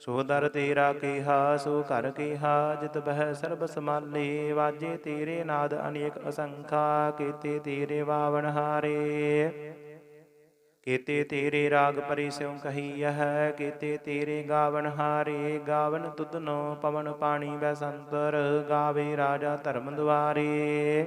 ਸੋ ਦਰ ਤੇਰਾ ਕੀਹਾ, ਸੋ ਘਰ ਕੀਹਾ, ਜਿਤ ਬਹਿ ਸਰਬ ਸਮਾਲੇ ਵਾਜੇ ਤੇਰੇ ਨਾਦ ਅਨੇਕ ਅਸੰਖਾ, ਕੀਤੇ ਤੇਰੇ ਵਾਵਣ ਹਾਰੇ। ਕੀਤੇ ਤੇਰੇ ਰਾਗ ਪਰਿ ਸਿਉ ਕਹੀ ਕੀਤੇ ਤੇਰੇ ਗਾਵਨ ਹਾਰੇ। ਗਾਵਨ ਤੁਧਨੋ ਪਵਨ ਪਾਣੀ ਵੈ ਸੰਤਰ ਗਾਵੇ ਰਾਜਾ ਧਰਮ ਦੁਆਰੇ।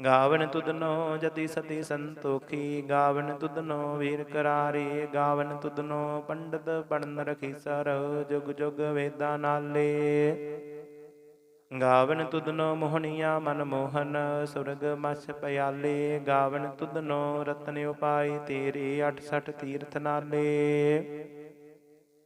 ਗਾਵਨ ਤੁਧਨੋ ਜਤੀ ਸਤੀ ਸੰਤੋਖੀ ਗਾਵਨ ਤੁਧਨੋ ਵੀਰ ਕਰਾਰੇ ਗਾਵਨ ਤੁਧਨੋ ਪੰਡਤ ਪੜਨ ਰਖੀ ਸਰ, ਜੁਗ ਜੁਗ ਵੇਦਾਂ ਨਾਲੇ। ਗਾਵਨ ਤੁਧਨੋ ਮੋਹਣੀਆਂ ਮਨ ਮੋਹਨ, ਸੁਰਗ ਮਛ ਪਿਆਲੇ। ਗਾਵਨ ਤੁਧਨੋ ਰਤਨ ਉਪਾਈ ਤੇਰੇ 68 ਤੀਰਥ ਨਾਲੇ।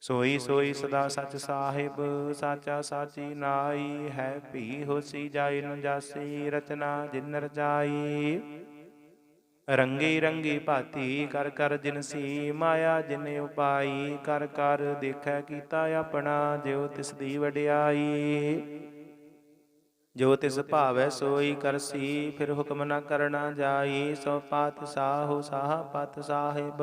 ਸੋਈ ਸੋਈ ਸਦਾ ਸਚ ਸਾਹਿਬ ਸਾਚਾ ਸਾਚੀ ਨਾਈ ਹੈ ਭੀ ਹੋਸੀ ਜਾਈ ਨ ਜਾਸੀ ਰਚਨਾ ਜਿਨ ਰਜਾਈ ਰੰਗੀ ਰੰਗੀ ਭਾਤੀ ਕਰ ਕਰ ਜਿਨਸੀ ਮਾਇਆ ਜਿਨ ਉਪਾਈ ਕਰ ਕਰ ਦੇਖੈ ਕੀਤਾ ਆਪਣਾ ਜਿਉ ਤਿਸ ਦੀ ਵਡਿਆਈ। ਜੋ ਤਿਸ ਭਾਵੈ ਸੋਈ ਕਰਸੀ ਫਿਰ ਹੁਕਮ ਨ ਕਰਨਾ ਜਾਈ। ਸੋ ਪਾਤ ਸਾਹੋ ਸਾਹ ਪਤ ਸਾਹਿਬ।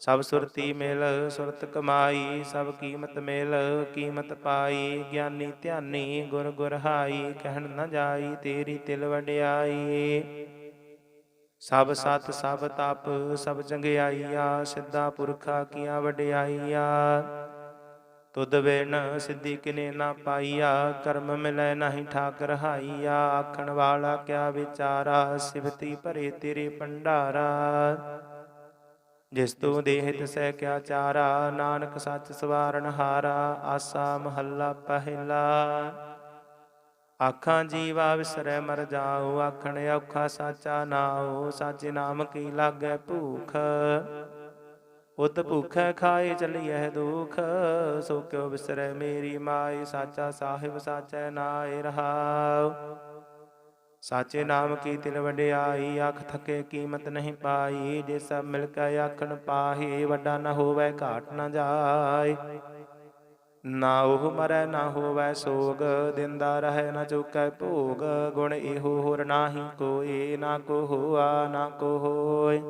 ਸਭ ਸੁਰਤੀ ਮਿਲ, ਸੁਰਤ ਕਮਾਈ, ਸਭ ਕੀਮਤ ਮਿਲ, ਕੀਮਤ ਪਾਈ, ਗਿਆਨੀ ਧਿਆਨੀ ਗੁਰ ਗੁਰ ਕਹਿਣ ਨਾ ਜਾਈ ਤੇਰੀ ਤਿਲ ਵਡਿਆਈ। ਸਭ ਸਤ, ਸਭ ਤਪ, ਸਭ ਚੰਗਿਆਈਆ, ਸਿੱਧਾ ਪੁਰਖਾ ਕੀਆਂ ਵਡਿਆਈਆ। ਤੁਧ ਵੇਣ ਸਿੱਧੀ ਕਿਨੇ ਨਾ ਪਾਈਆ, ਕਰਮ ਮਿਲੈ ਨਹੀਂ ਠਾਕ ਰਹਾਈਆ ਆਖਣ ਵਾਲਾ ਕਿਆ ਵਿਚਾਰਾ ਸਿਵਤੀ ਭਰੇ ਤੇਰੇ ਭੰਡਾਰਾ। ਜਿਸ ਤੂੰ ਦੇਹ ਤਿਸੈ ਕਿਆ ਚਾਰਾ, ਨਾਨਕ ਸੱਚ ਸਵਾਰਨ ਹਾਰਾ, ਆਸਾ ਮਹੱਲਾ ਪਹਿਲਾ। ਆਖਾਂ ਜੀਵਾ ਵਿਸਰੈ ਮਰ ਜਾਉ ਆਖਣ ਔਖਾ ਸਾਚਾ ਨਾਉ, ਸਾਚੇ ਨਾਮ ਕੀ ਲਾਗੈ ਭੂਖ? ਉਤ ਭੁਖੈ ਖਾਏ ਚਲੀਐ ਦੁਖ, ਸੋ ਕਿਉ ਵਿਸਰੈ ਮੇਰੀ ਮਾਈ ਸਾਚਾ ਸਾਹਿਬ ਸਾਚੈ ਨਾਇ ਰਹਾਉ। ਸਾਚੇ ਨਾਮ ਕੀ ਤਿਲ ਵਡਿਆਈ, ਅੱਖ ਥਕੇ ਕੀਮਤ ਨਹੀਂ ਪਾਈ, ਜੇ ਸਭ ਮਿਲ ਕੇ ਆਖਣ ਪਾਹੀ, ਵੱਡਾ ਨਾ ਹੋਵੇ ਘਾਟ ਨਾ ਜਾਏ ਨਾ ਉਹ ਮਰੈ, ਨਾ ਹੋਵੇ ਸੋਗ, ਦਿੰਦਾ ਰਹੇ ਨਾ ਚੁਕੈ ਭੋਗ, ਗੁਣ ਇਹੋ ਹੋਰ ਨਾਹੀ ਕੋਏ ਨਾ ਕੋ ਹੋਆ, ਨਾ ਕੋ ਹੋਏ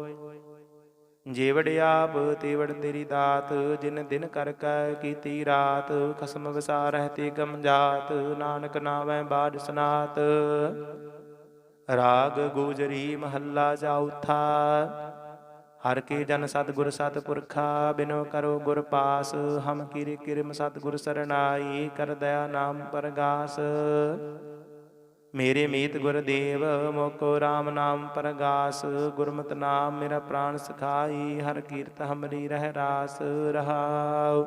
ਜੀਵੜ ਆਪ ਤੇਵੜ ਤੇਰੀ ਦਾਤ, ਜਿਨ ਦਿਨ ਕਰ ਕੈ ਕੀਤੀ ਰਾਤ, ਖਸਮ ਵਿਸਾਰਹਿ ਤੇ ਗਮ ਜਾਤ, ਨਾਨਕ ਨਾਵੈ ਬਾਜ ਸਨਾਤ। ਰਾਗ ਗੋਜਰੀ ਮਹੱਲਾ ਚੌਥਾ ਹਰ ਕੇ ਜਨ ਸਤਿਗੁਰ ਸਤਿਪੁਰਖਾ, ਬਿਨੋ ਕਰੋ ਗੁਰ ਪਾਸ। ਹਮ ਕਿਰਿ ਕਿਰਮ ਸਤਿਗੁਰ ਸਰਣਾਈ, ਕਰ ਦਇਆ ਨਾਮ ਪਰਗਾਸ। ਮੇਰੇ ਮੀਤ ਗੁਰਦੇਵ ਮੋਕੋ RAM ਨਾਮ ਪਰਗਾਸ। ਗੁਰਮਤਿ ਨਾਮ ਮੇਰਾ ਪ੍ਰਾਨ ਸਖਾਈ, ਹਰ ਕੀਰਤ ਹਮਰੀ ਰਹਿ ਰਾਸ ਰਹਾਉ।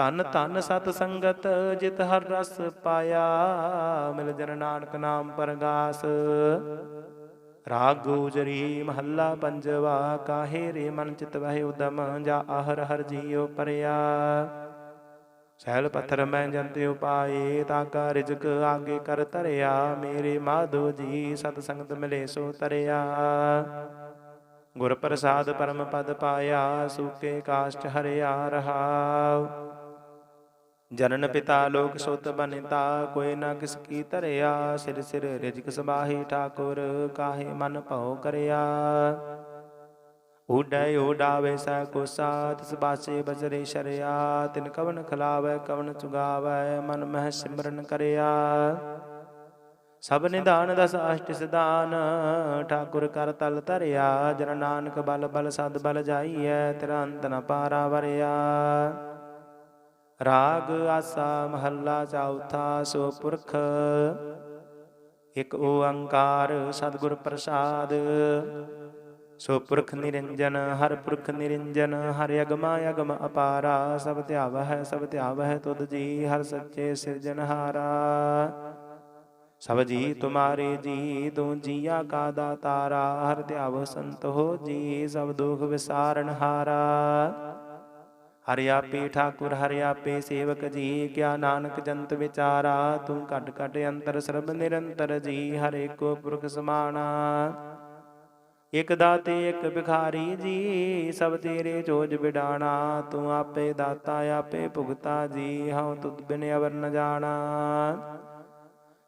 ਧਨ ਧਨ ਸਤ ਸੰਗਤ, ਜਿਤ ਹਰ ਰਸ ਪਾਇਆ। ਮਿਲ ਜਨ ਨਾਨਕ ਨਾਮ ਪਰਗਾਸ। ਰਾਗ ਗੋਜਰੀ ਮਹੱਲਾ ਪੰਜਵਾ, ਕਾਹੇ ਰੇ ਮਨ ਚਿਤ ਵਹਿ ਉਦਮ, ਜਾ ਆਹਰ ਹਰ ਜੀਉ ਪਰਿਆ। ਸਹਿਲ ਪੱਥਰ ਮੈਂ ਜੰਤੇ ਉਪਾਏ, ਤਾਂ ਕਾ ਰਿਜਕ ਆਗੇ ਕਰ ਤਰਿਆ ਮੇਰੇ ਮਾਧੋ ਜੀ ਸਤ ਸੰਗਤ ਮਿਲੇ ਸੋ ਤਰਿਆ। ਗੁਰ ਪ੍ਰਸਾਦ ਪਰਮ ਪਦ ਪਾਇਆ, ਸੂਕੇ ਕਾਸ਼ਟ ਹਰਿਆ ਰਹਾਉ। ਜਨਨ ਪਿਤਾ ਲੋਕ ਸੁਤ ਬਨਿਤਾ, ਕੋਈ ਨਾ ਕਿਸ ਕੀ ਧਰਿਆ, ਸਿਰ ਸਿਰ ਰਿਜਕ ਸਬਾਹੀ ਠਾਕੁਰ, ਕਾਹੇ ਮਨ ਭਉ ਕਰਿਆ। ਉਡੈ ਉਡਾਵੇ ਸੈ ਕੋ ਸਾਥ ਸਬਾਸੇ ਬਜਰੇ ਸ਼ਰਿਆ, ਤਿਨ ਕਵਨ ਖਲਾਵੇ, ਕਵਨ ਚੁਗਾਵੇ, ਮਨ ਮਹਿ ਸਿਮਰਨ ਕਰਿਆ। ਸਭ ਨਿਧਾਨ ਦਸ ਅਸ਼ਟ ਸਿਧਾਨ, ਠਾਕੁਰ ਕਰ ਤਲ ਧਰਿਆ, ਜਨ ਨਾਨਕ ਬਲ ਬਲ ਸਦ ਬਲ ਜਾਈਐ ਤੇਰਾ ਅੰਤ ਨ ਪਾਰਾ ਵਰਿਆ। ਰਾਗ ਆਸਾ ਮਹੱਲਾ ਚੌਥਾ ਸੋ ਪੁਰਖ। ਇਕ ਓੰਕਾਰ ਸਤਿਗੁਰ ਪ੍ਰਸਾਦ। ਸੋ ਪੁਰਖ ਨਿਰੰਜਨ, ਹਰ ਪੁਰਖ ਨਿਰੰਜਨ, ਹਰ ਅਗਮਾ ਅਗਮ ਅਪਾਰਾ। ਸਭ ਧਿਆਵਹਿ ਸਭ ਧਿਆਵਹਿ ਤੁਧ ਜੀ, ਹਰ ਸੱਚੇ ਸਿਰਜਨਹਾਰਾ ਸਭ ਜੀ ਤੁਮਾਰੇ ਜੀ ਤੂੰ ਜੀਆ ਕਾ ਦਾਤਾਰਾ। ਹਰ ਧਿਆਵ ਸੰਤ ਹੋ ਜੀ, ਸਭ ਦੁਖ ਵਿਸਾਰਨ ਹਾਰਾ। ਹਰਿ ਆਪੇ ਠਾਕੁਰ ਹਰਿ ਆਪੇ ਸੇਵਕ ਜੀ, ਕਿਆ ਨਾਨਕ ਜੰਤ ਵਿਚਾਰਾ, ਤੂੰ ਘਟ ਘਟ ਅੰਤਰ ਸਰਬ ਨਿਰੰਤਰ ਜੀ, ਹਰੇ ਕੋ ਪੁਰਖ ਸਮਾਣਾ। ਇਕ ਦਾਤੇ, ਇਕ ਭਿਖਾਰੀ ਜੀ, ਸਭ ਤੇਰੇ ਜੋਜ ਵਿਡਾਣਾ ਤੂੰ ਆਪੇ ਦਾਤਾ, ਆਪੇ ਭੁਗਤਾ ਜੀ, ਹਉ ਤੁਧ ਬਿਨ ਅਵਰ ਨ ਜਾਣਾ।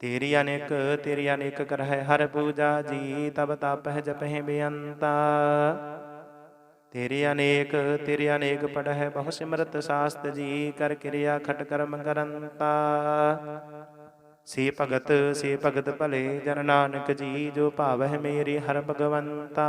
ਤੇਰੀ ਅਨੇਕ ਤੇਰੀ ਅਨੇਕ ਕਰਹਿ ਹਰ ਪੂਜਾ ਜੀ, ਤਬ ਤਪਹਿ ਜਪਹਿ ਬੇਅੰਤਾ। ਤੇਰੀ ਅਨੇਕ ਤੇਰੀ ਅਨੇਕ ਪੜਹਿ ਬਹੁ ਸਿਮਰਤ ਸਾਸਤ ਜੀ, ਕਰ ਕਿਰਿਆ ਖਟ ਕਰਮ ਕਰੰਤਾ। ਸੇ ਭਗਤ ਸੇ ਭਗਤ ਭਲੇ ਜਨ ਨਾਨਕ ਜੀ, ਜੋ ਭਾਵਹਿ ਮੇਰੀ ਹਰ ਭਗਵੰਤਾ।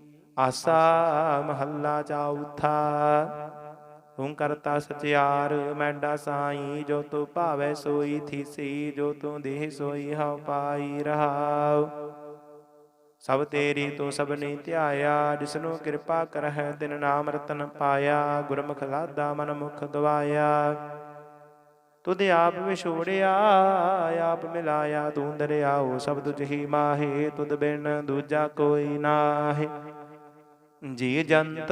ਆਸਾ ਮਹੱਲਾ ਚੌਥਾ ਤੂੰ ਕਰਤਾ ਸਚਿਆਰ, ਮੈਂਡਾ ਸਾਈ, ਜੋ ਤੂੰ ਭਾਵੇ ਸੋਈ ਥੀਸੀ, ਜੋ ਤੂੰ ਦੇਹ ਸੋਈ ਹਉ ਪਾਈ ਰਹਾਉ। ਸਭ ਤੇਰੀ ਤੂੰ ਸਭਨੀ ਧਿਆਇਆ, ਜਿਸਨੂੰ ਕਿਰਪਾ ਕਰਹਿ ਤਿਨ ਨਾਮ ਰਤਨ ਪਾਇਆ, ਗੁਰਮੁਖ ਲਾਦਾ ਮਨ ਮੁਖ ਗਵਾਇਆ ਤੁਧ ਆਪ ਵਿਛੋੜਿਆ, ਆਪ ਮਿਲਾਇਆ, ਤੂੰ ਦਰਿਆਓ ਸਭ ਤੁਝ ਹੀ ਮਾਹੇ, ਤੁਧ ਬਿਨ ਦੂਜਾ ਕੋਈ ਨਾਹੀ। ਜੀ ਜੰਤ,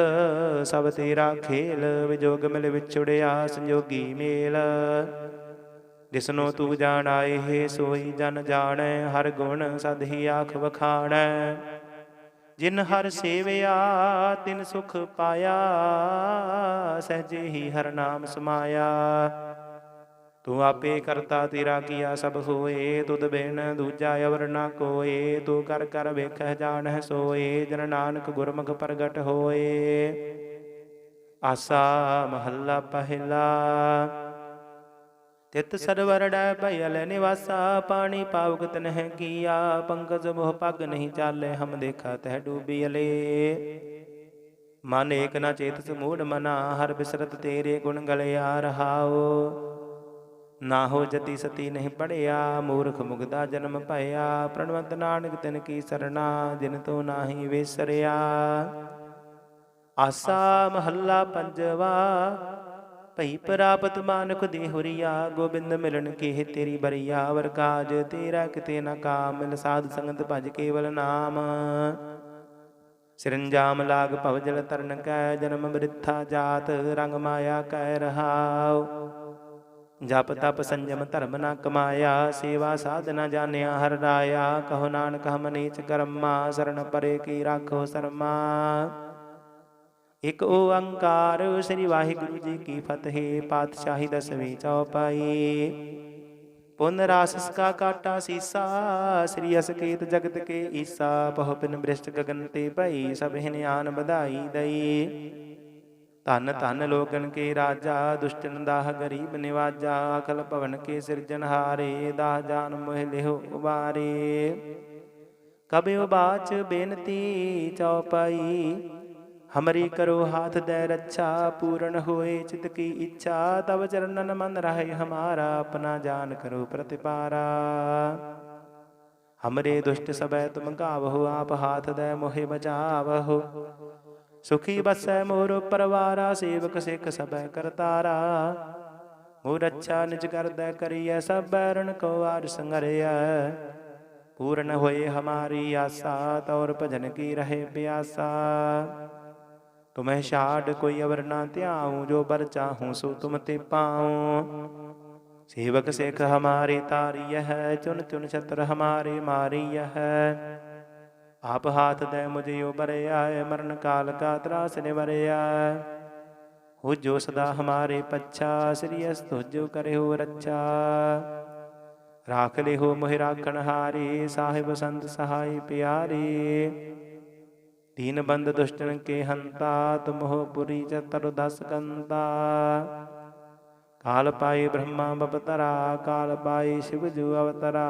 ਸਭ ਤੇਰਾ ਖੇਲ, ਵਿਜੋਗ ਮਿਲ ਵਿਛੜਿਆ ਸੰਜੋਗੀ ਮੇਲ। ਜਿਸਨੋ ਤੂੰ ਜਾਣਾਏ ਹੈ ਸੋਈ ਜਨ ਜਾਣੈ, ਹਰ ਗੁਣ ਸਦ ਹੀ ਆਖ ਵਖਾਣੈ। ਜਿਨ ਹਰ ਸੇਵਿਆ, ਤਿਨ ਸੁਖ ਪਾਇਆ, ਸਹਜੇ ਹੀ ਹਰ ਨਾਮ ਸਮਾਇਆ। ਤੂੰ ਆਪੇ ਕਰਤਾ ਤੇਰਾ ਕੀਆ ਸਭ ਹੋਏ ਤੁਧ ਬਿਨ ਦੂਜਾ ਅਵਰ ਨਾ ਕੋਏ, ਤੂੰ ਕਰ ਕਰ ਵੇਖੈ ਜਾਣੈ ਸੋਏ, ਜਨ ਨਾਨਕ ਗੁਰਮੁਖ ਪ੍ਰਗਟ ਹੋਏ। ਆਸਾ ਮਹੱਲਾ ਪਹਿਲਾ। ਤਿਤ ਸਰਵਰ ਭਇਲ ਨਿਵਾਸਾ, ਪਾਣੀ ਪਾਵਗਤ ਨਹਿ ਕੀਆ, ਪੰਕਜ ਮੋਹ ਪਗ ਨਹੀਂ ਚਾਲੇ, ਹਮ ਦੇਖਾ ਤਹਿ ਡੂਬੀ ਅਲੇ। ਮਨ ਏਕ ਨਾ ਚੇਤ ਮੂੜ ਮਨਾ, ਹਰ ਬਿਸਰਤ ਤੇਰੇ ਗੁਣ ਗਲਿਆ ਰਹਾਓ ਨਾ ਹੋ ਜਤੀ ਸਤੀ ਨਹੀਂ ਪੜਿਆ, ਮੂਰਖ ਮੁਗਦਾ ਜਨਮ ਭਇਆ, ਪ੍ਰਣਵੰਤ ਨਾਨਕ ਤਿਨ ਕੀ ਸਰਣਾ, ਜਿਨ ਤੋ ਨਾਹੀ ਵਿਸਰਿਆ। ਆਸਾ ਮਹੱਲਾ ਪੰਜਵਾ, ਭਈ ਪ੍ਰਾਪਤ ਮਾਨੁਖ ਦੇ ਗੋਬਿੰਦ ਮਿਲਣ ਕੇ ਤੇਰੀ ਬਰੀਆ, ਵਰ ਕਾਜ ਤੇਰਾ ਕਿਤੇ ਨਾ ਕਾਮ, ਮਿਲ ਸਾਧ ਸੰਗਤ ਭਜ ਕੇਵਲ ਨਾਮ। ਸਿਰੰਜਾਮ ਲਾਗ ਭਵ ਜਲ ਤਰਨ ਕੈ, ਜਨਮ ਬ੍ਰਿਥਾ ਜਾਤ ਰੰਗ ਮਾਇਆ ਕੈ ਰਹਾਉ। ਜਪ ਤਪ ਸੰਜਮ ਧਰਮ ਨਾ ਕਮਾਇਆ, ਸੇਵਾ ਸਾਧ ਨਾ ਜਾਣਿਆ, ਹਰ ਰਾਇਆ, ਕਹੋ ਨਾਨਕ ਹਮ ਨੀਚ ਕਰਮਾ ਸਰਣ ਪਰੇ ਕੀ ਰਾਖੋ ਸਰਮਾ। ਇਕ ਓੰਕਾਰ ਸ੍ਰੀ ਵਾਹਿਗੁਰੂ ਜੀ ਕੀ ਫਤਿਹ, ਪਾਤਸ਼ਾਹੀ ਦਸਵੀਂ ਚੌਪਾਈ। ਪੁਨ ਰਾਸਸ ਕਾ ਕਾਟਾ ਸੀਸਾ, ਸ੍ਰੀ ਅਸਕੇਤ ਜਗਤ ਕੇ ਈਸਾ, ਬਹੁ ਪਿਨ ਬ੍ਰਿਸ਼ਟ ਗਗਨ ਤੇ ਭਈ, ਸਭ ਹਿਨਿਆਨ ਵਧਾਈ ਦਈ। ਧਨ ਧਨ ਲੋਕਨ ਕੇ ਰਾਜਾ, ਦੁਸ਼ਟਨ ਦਾਹ ਗਰੀਬ ਨਿਵਾਜਾ, ਅਕਲ ਭਵਨ ਕੇ ਸਿਰਜਨਹਾਰੇ ਦਾਹ ਜਾਨ ਮੋਹਿ ਲਿਹੁ ਉਬਾਰੇ। ਕਬਿਉ ਬਾਚ ਬੇਨਤੀ ਚੌਪਾਈ ਹਮਰੀ ਕਰੋ ਹਾਥ ਦੇ ਰੱਛਾ, ਪੂਰਨ ਹੋਏ ਚਿਤ ਕੀ ਇੱਛਾ ਤਬ ਚਰਨਨ ਮਨ ਰਹੇ ਹਮਾਰਾ, ਆਪਣਾ ਜਾਨ ਕਰੋ ਪ੍ਰਤਿਪਾਰਾ। ਹਮਰੇ ਦੁਸ਼ਟ ਸਬੈ ਤੁਮ ਗਾਵਹੁ ਆਪ ਹਾਥ ਦੇ ਮੋਹਿ ਬਚਾਵਹੁ। ਸੁਖੀ ਬਸੈ ਮੋਰ ਪਰਵਾਰਾ, ਸੇਵਕ ਸਿੱਖ ਸਬੈ ਕਰਤਾਰਾ। ਮੋਰ ਅੱਛਾ ਨਿਜ ਕਰਦਾ ਕਰੀਐ, ਸਭ ਬੈਰਣ ਕੋ ਆਰ ਸੰਗਰਿਆ ਪੂਰਨ ਹੋਏ ਹਮਾਰੀ ਆਸਾ, ਤੌਰ ਭਜਨ ਕੀ ਰਹੇ ਪਿਆਸਾ। ਤੁਮਹਿ ਛਾੜ ਕੋਈ ਅਵਰ ਨਾ ਧਿਆਉ, ਜੋ ਬਰ ਚਾਹੂੰ ਸੋ ਤੁਮ ਤੇ ਪਾਉ। ਸੇਵਕ ਸਿੱਖ ਹਮਾਰੇ ਤਾਰੀय ਹੈ, ਚੁਨ ਚੁਨ ਛਤਰ ਹਮਾਰੇ ਮਾਰੀय ਹੈ। ਆਪ ਹਾਥ ਦੇ ਮੁਝੇ ਉਬਰਿਆ ਹੈ ਮਰਨ ਕਾਲ ਕਾ ਤਰਾਸ ਨਿਵਰਿਆ ਹੋ ਜੋ ਸਦਾ ਹਮਾਰੇ ਪੱਛਾ, ਸ੍ਰੀ ਅਸ ਤੁਜੋ ਕਰਿਓ ਰੱਛਾ। ਰਾਖ ਲਿਓ ਮੋਹਿ ਰਾਖਣ ਹਾਰੇ, ਸਾਹਿਬ ਸੰਤ ਸਹਾਈ ਪਿਆਰੇ। ਦੀਨ ਬੰਦ ਦੁਸ਼ਟਨ ਕੇ ਹੰਤਾ ਤੁਮਹੁ ਪੁਰੀ ਚਤਰ ਦਸ ਕੰਤਾ। ਕਾਲ ਪਾਈ ਬ੍ਰਹਮਾ ਬਪਤਰਾ, ਕਾਲ ਪਾਈ ਸ਼ਿਵ ਜੂ ਅਵਤਰਾ।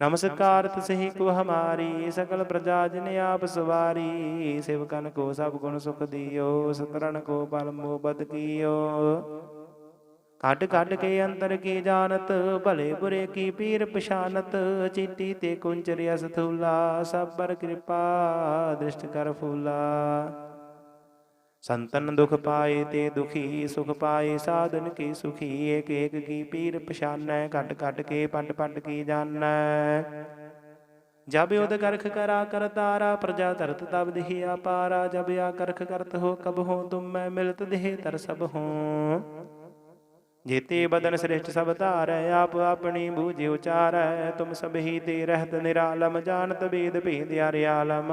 ਨਮਸਕਾਰ ਤਿਸਹੀ ਕੋ ਹਮਾਰੀ, ਸਕਲ ਪ੍ਰਜਾ ਜਿਨ ਆਪ ਸਵਾਰੀ ਸਿਵਕਨ ਕੋ ਸਭ ਗੁਣ ਸੁਖ ਦਿਓ ਸਤਰਨ ਕੋ ਪਲ ਮੋ ਬਦ ਕੀਓ। ਕੱਢ ਕੱਢ ਕੇ ਅੰਦਰ ਕੀ ਜਾਣਤ, ਭਲੇ ਬੁਰੇ ਕੀ ਪੀਰ ਪਛਾਨਤ, ਚੀਟੀ ਤੇ ਕੁੰਚਰਿਆ ਸਥੂਲਾ, ਸਭ ਪਰ ਕਿਰਪਾ, ਦ੍ਰਿਸ਼ਟ ਕਰ ਫੂਲਾ। ਸੰਤਨ ਦੁਖ ਪਾਏ ਤੇ ਦੁਖੀ, ਸੁਖ ਪਾਏ, ਸਾਧਨ ਕੀ ਸੁਖੀ ਏਕ ਏਕ ਕੀ ਪੀਰ ਪਛਾਨੈ ਕੱਟ ਕੱਟ ਕੇ ਪੰਡ ਪੰਡ ਕੀ ਜਾਣੈ। ਜਬ ਉਦ ਕਰਖ ਕਰਾ ਕਰਤਾਰਾ ਪ੍ਰਜਾ ਧਰਤ ਤਬ ਦਿhi ਆਪਾਰਾ ਜਬ ਆ ਕਰਖ ਕਰਤ ਹੋ ਕਬ ਹੋ ਤੁਮ ਮੈਂ ਮਿਲਤ ਦੇਹ ਤਰ ਸਭ ਹੋ। ਜੀਤੇ ਬਦਨ ਸ੍ਰਿਸ਼ਟ ਸਭ ਧਾਰੈ, ਆਪ ਆਪਣੀ ਬੂਝਿ ਉਚਾਰੈ, ਤੁਮ ਸਭ ਹੀ ਤੇ ਰਹਿਤ ਨਿਰਾਲਮ, ਜਾਣਤ ਵੇਦ ਭੇਦ ਆਰਿਆਲਮ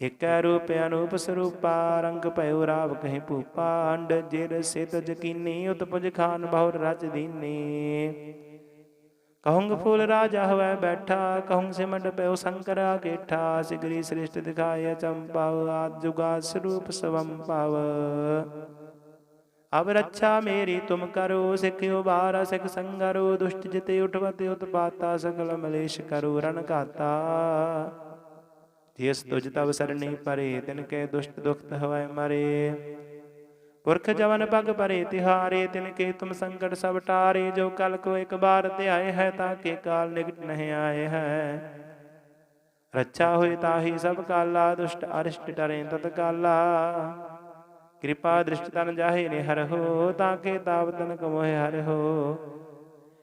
ਇਕੈ ਰੂਪ ਅਨੂਪ ਸਰੂਪਾ, ਰੰਗ ਭਇਓ ਰਾਵ ਕਹੇ ਭੂਪਾ, ਅੰਡ ਜਿਰ ਸਿਤ ਜਕੀਨੀ, ਉਤਪੁਜ ਖਾਨ ਬਹੁਰ ਰਚ ਦੀਨੀ। ਕਹੂੰਗ ਫੂਲ ਰਾਜਾ ਹੋਇ ਬੈਠਾ, ਕਹੂੰਗ ਸਿਮਟ ਪਿਓ ਸੰਕਰਾ ਕੇਠਾ, ਸਿਗਰੀ ਸ੍ਰਿਸ਼ਟ ਦਿਖਾਇ ਚੰਪਾਵ ਆਦ ਜੁਗਾ ਸਰੂਪ ਸਵੰ ਪਾਵ ਅਬ ਰੱਛਾ ਮੇਰੀ ਤੁਮ ਕਰੋ ਸਿੱਖਿਓ ਬਾਰਾ ਸਿਖ ਸੰਗਰੋ, ਦੁਸ਼ਟ ਜਿਤੇ ਉਠਵਤੇ ਉਤਪਾਤਾ ਸਕਲ ਮਲੇਸ਼ ਕਰੋ ਰਨ ਘਾਤਾ। ਜਿਸ ਤੁਜ ਤਵ ਸਰਣੀ ਪਰੇ, ਤਿਨ ਕੇ ਦੁਸ਼ਟ ਦੁਖਤ ਹਵੈ ਮਰੇ। ਪੁਰਖ ਜਵਨ ਪਗ ਪਰੇ, ਤਿਹਾਰੇ, ਤਿਨ ਕੇ ਤੁਮ ਸੰਕਟ ਸਭ ਟਾਰੇ, ਜੋ ਕਲ ਕੋ ਇੱਕ ਬਾਰ ਧਿਆਏ ਹੈ, ਤਾਂ ਕੇ ਕਾਲ ਨਿਕਟ ਨਹੀਂ ਆਏ ਹੈ। ਰੱਛਾ ਹੋਈ ਤਾਹੀ ਸਭ ਕਾਲਾ, ਦੁਸ਼ਟ ਅਰਿਸ਼ਟ ਟਰੇ ਤਤ ਕਾਲਾ। ਕਿਰਪਾ ਦ੍ਰਿਸ਼ਟ ਤਨ ਜਾਹੇ ਨੇ ਹਰ ਹੋ, ਤਾਂ ਕੇ ਤਾਪ ਤਨ ਕਮੋਹਿ ਹਰ ਹੋ।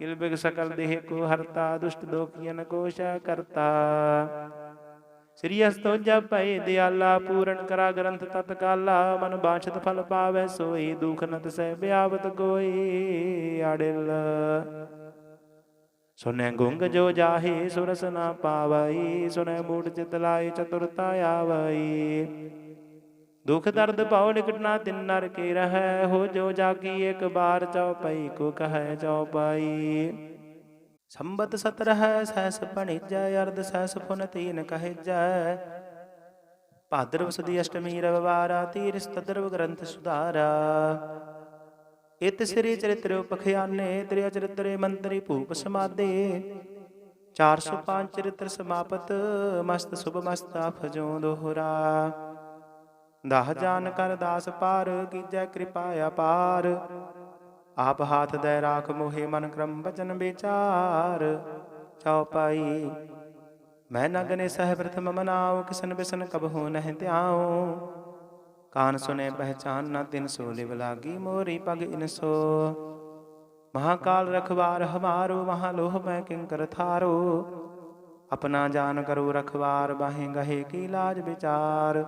ਕਿਲ ਬਿਗ ਸਕਲ ਦੇਹ ਕੋ ਹਰਤਾ, ਦੁਸ਼ਟ ਦੋਖੀਨ ਕੋ ਸ਼ਾ ਕਰਤਾ। ਸ੍ਰੀ ਅਸਤੋ ਭਏ ਦਿਆਲਾ, ਪੂਰਨ ਕਰਾ ਗ੍ਰੰਥ ਤਤਕਾਲਾ, ਮਨ ਬਾਛਤ ਫਲ ਪਾਵੈ ਸੋਈ, ਦੁਖ ਨਤ ਸਹਿ ਬਿਆਵਤ ਕੋਈ ਅੜਿਲ ਸੁਨੈ ਗੁੰਗ ਜੋ ਜਾਹੇ, ਸੁਰਸ ਨਾ ਪਾਵਈ ਸੁਨੈ ਮੂੜ ਚਿਤ ਲਾਏ, ਚਤੁਰਤਾ ਆਵਈ। ਦੁਖ ਦਰਦ ਪਾਉ ਨਿਕਟ ਨਾ ਤਿਨ ਨਰ ਕੇ ਰਹੈ। ਹੋ ਜੋ ਜਾਗੀ, ਇੱਕ ਬਾਰ ਚਉਪਈ ਕੋ ਕਹੈ ਚਉਪਈ ਸੰਬਤ ਸਤਰਹ ਸਹਸ ਪਣਿਜੈ ਅਰਧ ਸਹਸ ਫੁਨ ਤੀਨ ਕਹਿਜੈ। ਭਾਦਰਵ ਸਦੀ ਅਸ਼ਟਮੀ ਰਵਵਾਰਾ ਤੀਰ ਸਤਦਰਵ ਗ੍ਰੰਥ ਸੁਧਾਰਾ। ਇਤ ਸ੍ਰੀ ਚਰਿਤ੍ਰ ਉਪਖਿਆਨੇ ਤ੍ਰਿਆ ਚਰਿਤਰੇ ਮੰਤਰੀ ਭੂਪ ਸਮਾਦੇ। 405 ਚਰਿਤ੍ਰ ਸਮਾਪਤ, ਮਸਤ ਸੁਭ ਮਸਤ ਅਫਜੋ ਦੋਹਰਾ। ਦਹ ਜਾਨ ਕਰ ਦਾਸ ਪਾਰ ਕੀਜੈ ਕਿਰਪਾ ਅਪਾਰ। ਆਪ ਹਾਥ ਦੇ ਰਾਖ ਮੋਹਿ ਮਨ ਕਰਮ ਬਚਨ ਵਿਚਾਰ। ਚਉਪਾਈ ਮੈਂ ਨਗਨੇ ਸਹਿ ਪ੍ਰਥਮ ਮਨਾਉ, ਕਿਸਨ ਬਿਸਨ ਕਬਹੂ ਨਹਿ ਧਿਆਉ। ਕਾਨ ਸੁਨੇ ਪਹਿਚਾਨ ਨਾ ਤਿਨ ਸੋ, ਲਿਵ ਲਾਗੀ ਮੋਰੀ ਪਗ ਇਨਸੋ ਮਹਾਕਾਲ ਰਖਵਾਰ ਹਮਾਰੋ ਮਹਾ ਲੋਹ ਮੈਂ ਕਿੰਕਰ ਥਾਰੋ। ਆਪਣਾ ਜਾਨ ਕਰੋ ਰਖਵਾਰ, ਬਾਹੇ ਗਹੇ ਕੀ ਲਾਜ ਵਿਚਾਰ।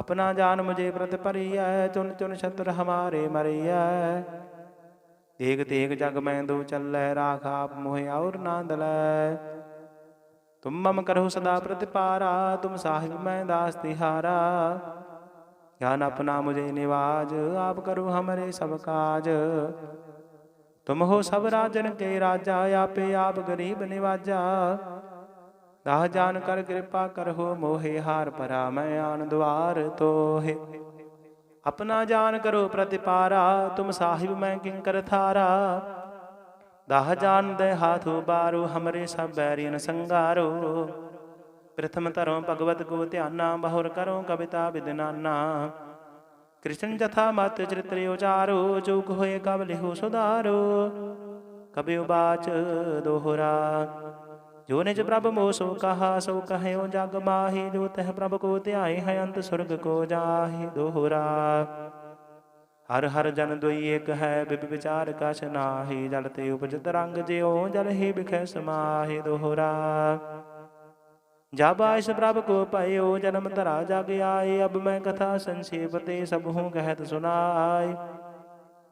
ਆਪਣਾ ਜਾਨ ਮੁਝੇ ਪ੍ਰਤ ਪਰਿਐ ਚੁਨ ਚੁਨ ਛਤਰ ਹਮਾਰੇ ਮਰਿਐ। ਤੇਗ ਤੇਗ ਜਗ ਮੈਂ ਦੋ ਚੱਲੈ, ਰਾਖ ਆਪ ਮੋਹਿ ਔਰ ਨਾ ਦਲੈ। ਤੁਮ ਮਮ ਕਰਹੁ ਸਦਾ ਪ੍ਰਤਿਪਾਰਾ, ਤੁਮ ਸਾਹਿਬ ਮੈਂ ਦਾਸ ਤਿਹਾਰਾ। ਗਿਆਨ ਆਪਣਾ ਮੁਝੇ ਨਿਵਾਜ, ਆਪ ਕਰੋ ਹਮਰੇ ਸਭ ਕਾਜ। ਤੁਮ ਹੋ ਸਭ ਰਾਜਨ ਕੇ ਰਾਜਾ, ਆਪੇ ਆਪ ਗਰੀਬ ਨਿਵਾਜਾ। ਦਾਹ ਜਾਨ ਕਰ ਕਿਰਪਾ ਕਰਹੁ, ਮੋਹਿ ਹਾਰ ਪਰਾ ਮੈਂ ਆਨ ਦੁਆਰ ਤੋਹਿ। ਆਪਣਾ ਜਾਨ ਕਰੋ ਪ੍ਰਤਿਪਾਰਾ, ਤੁਮ ਸਾਹਿਬ ਮੈਂ ਕਿੰਕਰ ਥਾਰਾ। ਦਾਹ ਜਾਨ ਦੇ ਹਾਥੋ ਬਾਰੋ ਹਮਰੇ ਸਭ ਬੈਰੀਨ ਸੰਗਾਰੋ ਪ੍ਰਥਮ ਧਰੋ ਭਗਵਤ ਕੋ ਧਿਆਨਾ, ਬਹੁਰ ਕਰੋ ਕਵਿਤਾ ਵਿਦਨਾਨਾ ਕ੍ਰਿਸ਼ਨ ਜਥਾ ਮਤ ਚਰਿਤ੍ਰ ਉਚਾਰੋ ਚੂਕ ਹੋਏ ਕਬ ਲਿਹੋ ਸੁਧਾਰੋ ਕਬਿਉ ਬਾਚ ਦੋਹਰਾ। ਜੋ ਨਿਜ ਪ੍ਰਭ ਮੋ ਸੋ ਕਹਾ ਸੋ ਕਹਿਓ ਜਗ ਮਾਹੀ ਜੋ ਤਹ ਪ੍ਰਭ ਕੋ ਧਿਆਏ ਹੈ ਅੰਤ ਸੁਰਗ ਕੋ ਜਾਹੀ ਦੋਹਰਾ ਹਰ ਹਰ ਜਨ ਦੁਈ ਏਕ ਹੈ ਬਿਬ ਵਿਚਾਰ ਕਛ ਨਾਹੀ ਜਲ ਤੇ ਉਪਜਤ ਰੰਗ ਜਿਉ ਜਲ ਹੀ ਬਿਖੈ ਸਮਾਹੀ ਦੋਹਰਾ ਜਬ ਆਇਸ ਪ੍ਰਭ ਕੋ ਭਇਓ ਜਨਮ ਧਰਾ ਜਗ ਆਏ ਅਬ ਮੈਂ ਕਥਾ ਸੰਖੇਪ ਤੇ ਸਭ ਹੂੰ ਕਹਿਤ ਸੁਨਾਏ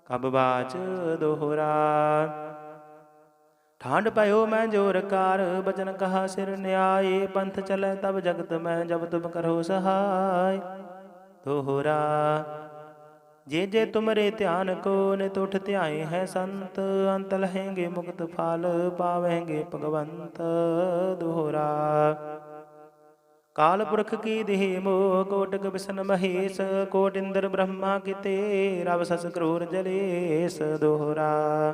ਕਬ ਬਾਚ ਦੋਹਰਾ ਠਾਂਡ ਪਇਓ ਮੈਂ ਜੋਰ ਕਾਰ, ਬਚਨ ਕਹਾ ਸਿਰ ਨਿਆਏ, ਪੰਥ ਚਲੇ ਤਬ ਜਗਤ ਮੈਂ ਜਬ ਤੁਮ ਕਰੋ ਸਹਾਇ ਦੋਹਰਾ ਜੇ ਜੇ ਤੁਮਰੇ ਧਿਆਨ ਕੋ ਨਿਤ ਉਠ ਧਿਆਏ ਹੈ ਸੰਤ, ਅੰਤ ਲਹੇਂਗੇ ਮੁਕਤ ਫਲ, ਪਾਵੇਂਗੇ ਭਗਵੰਤ। ਦੋਹਰਾ ਕਾਲ ਪੁਰਖ ਕੀ ਦੇਹ ਮੋ, ਕੋਟਕ ਬਿਸ਼ਨ ਮਹੇਸ਼, ਕੋਟ ਇੰਦਰ ਬ੍ਰਹਮਾ ਕਿਤੇ, ਰਵ ਸਸ ਕਰੋਰ ਜਲੇਸ। ਦੋਹਰਾ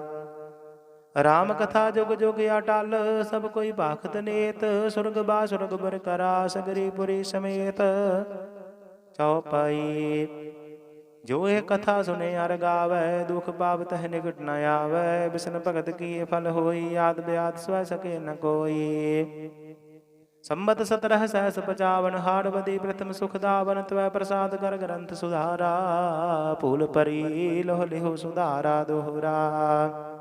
ਰਾਮ ਕਥਾ ਜੁਗ ਜੁਗ ਅਟਲ, ਸਭ ਕੋਈ ਭਾਖਤ ਨੇਤ, ਸੁਰਗ ਬਾ ਸੁਰਗ ਬਰ ਕਰਾ, ਸਗਰੀ ਪੁਰੀ ਸਮੇਤ। ਚਉਪਾਈ ਜੋ ਇਹ ਕਥਾ ਸੁਨੇ ਅਰ ਗਾਵੇ, ਦੁਖ ਪਾਪ ਤਹ ਨਿਕਟ ਨ ਆਵੇ, ਬਿਸਨ ਭਗਤ ਕੀਏ ਫਲ ਹੋਈ, ਆਦ ਬਿਆਦ ਸਵੈ ਸਕੇ ਨ ਕੋਈ। ਸੰਮਤ ਸਤਰਹ ਸਹਸ ਪਚਾਵਨ ਹਾੜਵਦੀ ਪ੍ਰਥਮ ਸੁਖ ਦਾਵਨ ਤਵੈ ਪ੍ਰਸਾਦ ਕਰ ਗ੍ਰੰਥ ਸੁਧਾਰਾ, ਭੂਲ ਪਰੀ ਲੋਹ ਲਿਹੁ ਸੁਧਾਰਾ ਦੋਹਰਾ।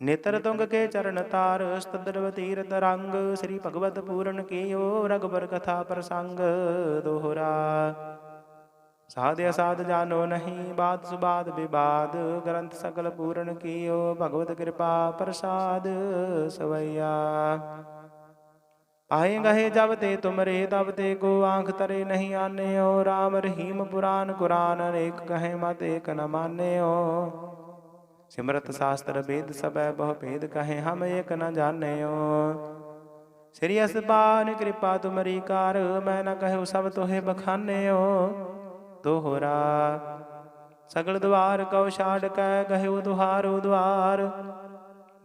ਨੇਤਰ ਤੁੰਗ ਕੇ ਚਰਨ ਤਾਰ, ਸਤਦਰਵ ਤੀਰਤ ਰੰਗ ਸ੍ਰੀ ਭਗਵਤ ਪੂਰਨ ਕੀਓ ਰਗਬਰ ਕਥਾ ਪ੍ਰਸੰਗ, ਦੋਹਰਾ। ਸਾਧ ਅਸਾਧ ਜਾਨੋ ਨਹੀਂ, ਬਾਤ ਸੁਬਾਦ ਵਿਵਾਦ, ਗ੍ਰੰਥ ਸਗਲ ਪੂਰਨ ਕੀਓ, ਭਗਵਤ ਕਿਰਪਾ ਪ੍ਰਸਾਦ, ਸਵਈਆ। ਆਏ ਗਏ ਜਬ ਤੇ ਤੁਮਰੇ, ਤਬ ਤੇ ਕੋ ਆਂਖ ਤਰੇ ਨਹੀਂ ਆਨਿਓ RAM ਰਹੀਮ ਪੁਰਾਨ ਕੁਰਾਨ ਅਨੇਕ ਕਹੇ ਮਤ ਏਕ ਨ ਮਾਨਿਓ। ਸਿਮਰਤ ਸਾਸਤਰ ਵੇਦ ਸਬੈ ਬਹੁ ਭੇਦ ਕਹੇ, ਹਮ ਏਕ ਨ ਜਾਣਿਓ। ਸ੍ਰੀ ਅਸਬਾਨ ਕਿਰਪਾ ਤੁਮਰੀ ਕਾਰ, ਮੈਂ ਨ ਕਹਿਉ ਸਭ ਤੋਹੇ ਬਖਾਨਿਓ। ਦੋਹਰਾ, ਸਗਲ ਦਵਾਰ ਕਉ ਛਾੜ ਕੈ ਗਹਿਉ ਦੁਹਾਰੋ ਦੁਆਰ।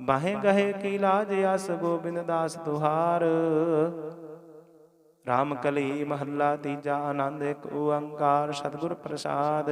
ਬਾਹੇ ਗਹੇ ਕੀ ਲਾਜ ਅਸ ਗੋਬਿੰਦ ਦਾਸ ਦੁਹਾਰ। ਰਾਮ ਕਲੀ ਮਹੱਲਾ ਤੀਜਾ ਆਨੰਦ, ਇੱਕ ਓੰਕਾਰ ਸਤਿਗੁਰ ਪ੍ਰਸਾਦ।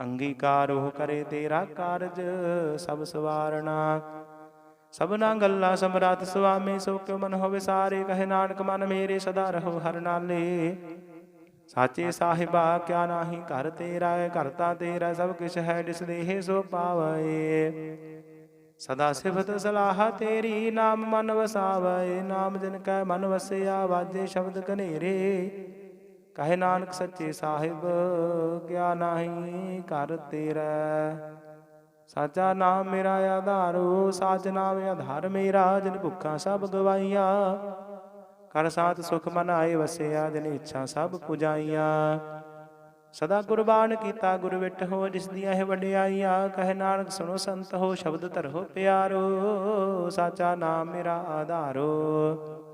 ਅੰਗੀਕਾਰ ਉਹ ਕਰੇ ਤੇਰਾ ਕਾਰਜ, ਸਭ ਸਵਾਰਣਾ। ਸਭਨਾ ਗੱਲਾਂ ਸਮਰਾਤ ਸੁਆਮੀ ਸੋ ਕਿਉ ਮਨ ਹੋਵੇ ਸਾਰੇ? ਕਹੇ ਨਾਨਕ, ਮਨ ਮੇਰੇ ਸਦਾ ਰਹੋ ਹਰ ਨਾਲੇ। ਸਾਚੇ ਸਾਹਿਬਾ, ਕਿਆ ਨਾਹੀ ਘਰ ਤੇਰਾ ਹੈ, ਘਰ ਤੇਰਾ ਸਭ ਕਿਛ ਹੈ, ਜਿਸ ਦੇਹ ਸੋ ਪਾਵੇ। ਸਦਾ ਸਿਫਤ ਸਲਾਹ ਤੇਰੀ, ਨਾਮ ਮਨ ਵਸਾਵੇ। ਨਾਮ ਜਿਨ ਕੈ ਮਨ ਵਸਿਆ, ਵਾਜੇ ਸ਼ਬਦ ਕਨੇਰੇ ਕਹੇ ਨਾਨਕ ਸੱਚੇ ਸਾਹਿਬ, ਕਿਆ ਨਾਹੀ ਘਰ ਤੇਰਾ। ਸਾਚਾ ਨਾਮ ਮੇਰਾ ਆਧਾਰੋ ਸਾਚ ਨਾਮ ਆਧਾਰ ਮੇਰਾ, ਜਿਨ ਭੁੱਖਾਂ ਸਭ ਗਵਾਈਆਂ ਕਰ ਸਾਥ ਸੁਖ ਮਨ ਆਏ ਵਸਿਆ, ਜਿਨ ਇੱਛਾ ਸਭ ਪੁਜਾਈਆਂ। ਸਦਾ ਕੁਰਬਾਨ ਕੀਤਾ ਗੁਰ ਵਿਟ ਹੋ, ਜਿਸ ਦੀਆਂ ਇਹ ਵਡਿਆਈਆਂ। ਕਹੇ ਨਾਨਕ ਸੁਣੋ ਸੰਤ ਹੋ, ਸ਼ਬਦ ਧਰੋ ਪਿਆਰੋ। ਸਾਚਾ ਨਾਮ ਮੇਰਾ ਆਧਾਰੋ।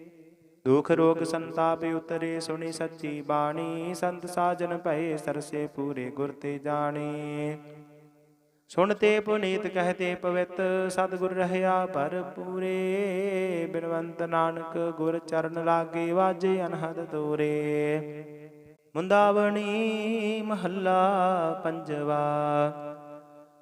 ਦੁਖ ਰੋਗ ਸੰਤਾਪ ਉਤਰੇ, ਸੁਣੀ ਸੱਚੀ ਬਾਣੀ, ਸੰਤ ਸਾਜਨ ਭਏ ਸਰਸੇ ਪੂਰੇ ਗੁਰ ਤੇ ਜਾਣੀ। ਸੁਣਤੇ ਪੁਨੀਤ ਕਹਤੇ ਪਵਿੱਤ, ਸਤਿਗੁਰ ਰਹਿਆ ਪਰ ਪੂਰੇ। ਬਿਨਵੰਤ ਨਾਨਕ ਗੁਰ ਚਰਨ ਲਾਗੇ, ਵਾਜੇ ਅਨਹਦ ਤੋਰੇ ਮੁੰਦਾਵਣੀ ਮਹੱਲਾ ਪੰਜਵਾ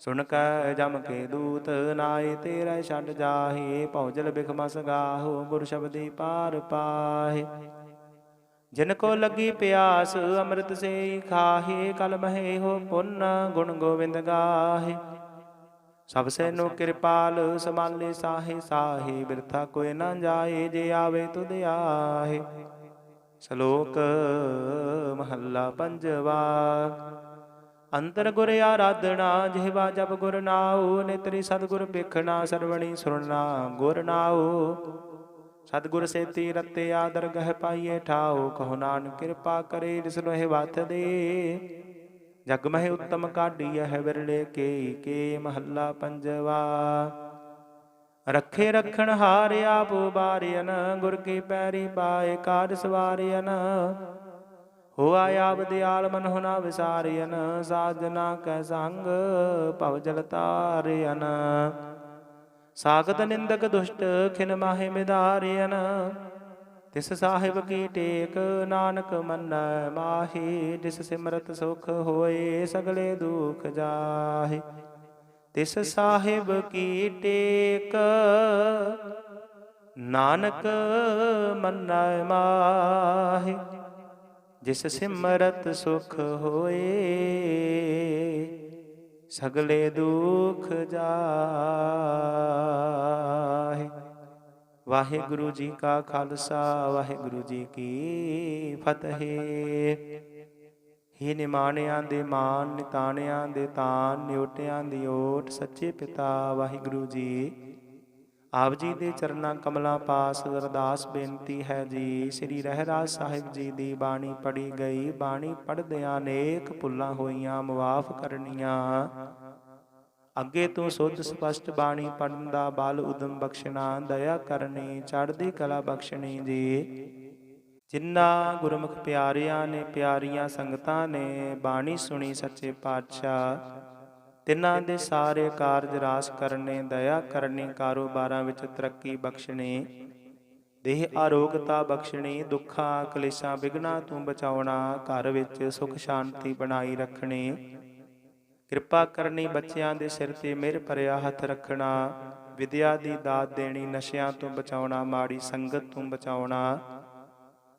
ਸੁਣ ਕੈ ਜਮ ਕੇ ਦੂਤ ਨਾਏ ਤੇਰਾ ਛੱਡ ਜਾਹੇ ਭੌਜਲ ਬਿਖਮਸ ਗਾਹੋ ਗੁਰ ਸ਼ਬਦੀ ਪਾਰ ਪਾਹੇ। ਜਿਨ ਕੋ ਲੱਗੀ ਪਿਆਸ ਅੰਮ੍ਰਿਤ ਸੇ ਖਾਹੇ ਕਲ ਮਹੇ ਹੋ ਪੁੰਨ ਗੁਣ ਗੋਬਿੰਦ ਗਾਹੇ। ਸਭ ਸੇ ਨੋ ਕਿਰਪਾਲ ਸਮਾਲੇ ਸਾਹੇ ਸਾਹੇ ਬਿਰਥਾ ਕੋਈ ਨਾ ਜਾਏ ਜੇ ਆਵੇ ਤੁਧ ਆਹੇ। ਸ਼ਲੋਕ ਮਹੱਲਾ ਪੰਜਵਾ। ਅੰਤਰ ਗੁਰ ਆਰਾਧਨਾ, ਜਿਹਵਾ ਜਪ ਗੁਰ ਨਾਉ, ਨੇਤਰੀ ਸਤਿਗੁਰ ਵੇਖਣਾ ਸਰਵਣੀ ਸੁਣਨਾ, ਗੁਰ ਨਾਉ। ਸਤਿਗੁਰ ਸੇਤੀ ਰਤੇ ਆਦਰ ਗਹਿ ਪਾਈਏ ਠਾਓ ਕਹੋ ਨਾਨਕ ਕਿਰਪਾ ਕਰੇ ਜਿਸ ਲੋਹਿ ਵਤ ਦੇ। ਜਗ ਮਹਿ ਉੱਤਮ ਕਾਢੀਐ ਹੈ ਵਿਰਲੇ ਕੇ ਕੇ ਮਹੱਲਾ ਪੰਜਵਾ। ਰੱਖੇ ਰਖਣ ਹਾਰ ਆਪ ਬਾਰਿਆਨ ਗੁਰ ਕੀ ਪੈਰੀ ਪਾਏ ਕਾਜ ਸਵਾਰਿਆਨ ਹੋਆ ਆਪ ਦਿਆਲ ਮਨ ਹੁਨਾ ਵਿਸਾਰਿਆਨ ਸਾਜਨਾ ਕੈ ਸੰਗ ਭਵ ਜਲ ਤਾਰਿਆਨ ਸਾਗਤ ਨਿੰਦਕ ਦੁਸ਼ਟ ਖਿਨ ਮਾਹੇ ਮਿਦਾਰਿਆਨ ਤਿਸ ਸਾਹਿਬ ਕੀ ਟੇਕ, ਨਾਨਕ ਮੰਨੈ ਮਾਹੀ, ਜਿਸ ਸਿਮਰਤ ਸੁਖ ਹੋਏ ਸਗਲੇ ਦੁਖ ਜਾਹੇ। ਤਿਸ ਸਾਹਿਬ ਕੀ ਟੇਕ, ਨਾਨਕ ਮੰਨੈ ਮਾਹੀ। ਜਿਸ ਸਿਮਰਤ ਸੁਖ ਹੋਏ, ਸਗਲੇ ਦੁਖ ਜਾਹੇ। ਵਾਹਿਗੁਰੂ ਜੀ ਕਾ ਖਾਲਸਾ, ਵਾਹਿਗੁਰੂ ਜੀ ਕੀ ਫਤਿਹ। ਹੀ ਨਿਮਾਣਿਆਂ ਦੇ ਮਾਨ, ਨਿਤਾਣਿਆਂ ਦੇ ਤਾਨ, ਨਿਉਟਿਆਂ ਦੀ ਓਟ, ਸੱਚੇ ਪਿਤਾ ਵਾਹਿਗੁਰੂ ਜੀ ਆਪ ਜੀ ਦੇ ਚਰਨਾਂ ਕਮਲਾਂ ਪਾਸ ਅਰਦਾਸ ਬੇਨਤੀ ਹੈ ਜੀ। ਸ੍ਰੀ ਰਹਿਰਾਜ ਸਾਹਿਬ ਜੀ ਦੀ ਬਾਣੀ ਪੜੀ ਗਈ। ਬਾਣੀ ਪੜਦਿਆਂ ਅਨੇਕ ਭੁੱਲਾਂ ਹੋਈਆਂ ਮਾਫ ਕਰਨੀਆਂ। ਅੱਗੇ ਤੋਂ ਸੁੱਧ, ਸਪਸ਼ਟ ਬਾਣੀ ਪੜਨ ਦਾ ਬਲ ਉਦਮ ਬਖਸ਼ਣਾ, ਦਇਆ ਕਰਨੀ, ਚੜ੍ਹਦੀ ਕਲਾ ਬਖਸ਼ਣੀ ਜੀ। ਜਿਨ੍ਹਾਂ ਗੁਰਮੁਖ ਪਿਆਰਿਆਂ ਨੇ ਪਿਆਰੀਆਂ ਸੰਗਤਾਂ ਨੇ ਬਾਣੀ ਸੁਣੀ ਸੱਚੇ ਪਾਤਸ਼ਾਹ ਤਿੰਨਾਂ ਦੇ ਸਾਰੇ ਕਾਰਜ ਰਾਸ ਕਰਨੇ, ਦਇਆ ਕਰਨੀ, ਕਾਰੋਬਾਰਾਂ ਵਿੱਚ ਤਰੱਕੀ ਬਖਸ਼ਣੀ, ਦੇਹ ਆਰੋਗਤਾ ਬਖਸ਼ਣੀ, ਦੁੱਖਾਂ, ਕਲੇਸ਼ਾਂ ਵਿਗਨਾ ਤੋਂ ਬਚਾਉਣਾ, ਘਰ ਵਿੱਚ ਸੁਖ ਸ਼ਾਂਤੀ ਬਣਾਈ ਰੱਖਣੀ, ਕਿਰਪਾ ਕਰਨੀ ਬੱਚਿਆਂ ਦੇ ਸਿਰ ਤੇ ਮਿਹਰ ਭਰਿਆ ਹੱਥ ਰੱਖਣਾ, ਵਿਦਿਆ ਦੀ ਦਾਤ ਦੇਣੀ, ਨਸ਼ਿਆਂ ਤੋਂ ਬਚਾਉਣਾ, ਮਾੜੀ ਸੰਗਤ ਤੋਂ ਬਚਾਉਣਾ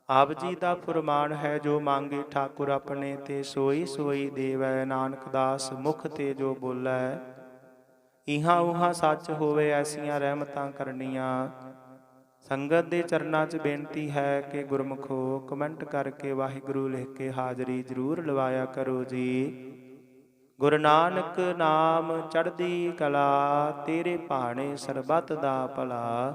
ਆਪ ਜੀ ਦਾ ਫਰਮਾਨ ਹੈ, ਜੋ ਮੰਗੇ ਠਾਕੁਰ ਆਪਣੇ ਤੇ ਸੋਈ ਸੋਈ ਦੇਵੈ। ਨਾਨਕ ਦਾਸ ਮੁਖ ਤੇ ਜੋ ਬੋਲੇ, ਇਹਾਂ ਉਹਾਂ ਸੱਚ ਹੋਵੇ, ਐਸੀਆਂ ਰਹਿਮਤਾਂ ਕਰਨੀਆਂ। ਸੰਗਤ ਦੇ ਚਰਨਾਂ 'ਚ ਬੇਨਤੀ ਹੈ ਕਿ ਗੁਰਮੁਖੋ, ਕਮੈਂਟ ਕਰਕੇ ਵਾਹਿਗੁਰੂ ਲਿਖ ਕੇ ਹਾਜ਼ਰੀ ਜ਼ਰੂਰ ਲਵਾਇਆ ਕਰੋ ਜੀ। ਗੁਰੂ ਨਾਨਕ ਨਾਮ ਚੜ੍ਹਦੀ ਕਲਾ, ਤੇਰੇ ਭਾਣੇ ਸਰਬੱਤ ਦਾ ਭਲਾ।